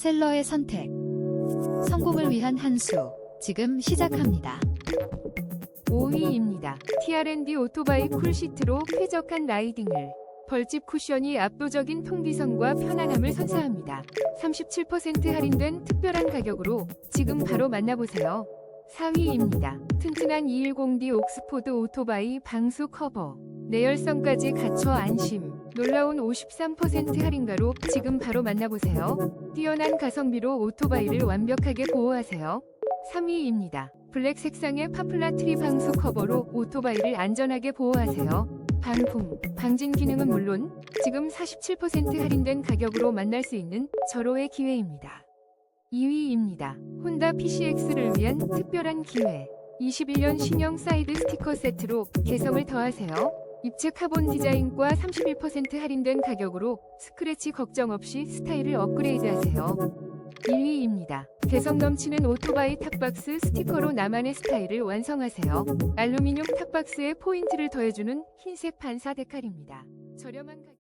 셀러의 선택. 성공을 위한 한 수. 지금 시작합니다. 5위입니다. TR&D 오토바이 쿨시트로 쾌적한 라이딩을 벌집 쿠션이 압도적인 통기성과 편안함을 선사합니다. 37% 할인된 특별한 가격으로 지금 바로 만나보세요. 4위입니다. 튼튼한 210D 옥스포드 오토바이 방수 커버. 내열성까지 갖춰 안심. 놀라운 53% 할인가로 지금 바로 만나보세요. 뛰어난 가성비로 오토바이를 완벽하게 보호하세요. 3위입니다. 블랙 색상의 파플라 트리 방수 커버로 오토바이를 안전하게 보호하세요. 방풍, 방진 기능은 물론 지금 47% 할인된 가격으로 만날 수 있는 절호의 기회입니다. 2위입니다. 혼다 PCX를 위한 특별한 기회. 21년 신형 사이드 스티커 세트로 개성을 더하세요. 입체 카본 디자인과 31% 할인된 가격으로 스크래치 걱정 없이 스타일을 업그레이드하세요. 1위입니다. 개성 넘치는 오토바이 탑박스 스티커로 나만의 스타일을 완성하세요. 알루미늄 탑박스에 포인트를 더해주는 흰색 반사 데칼입니다. 저렴한 가격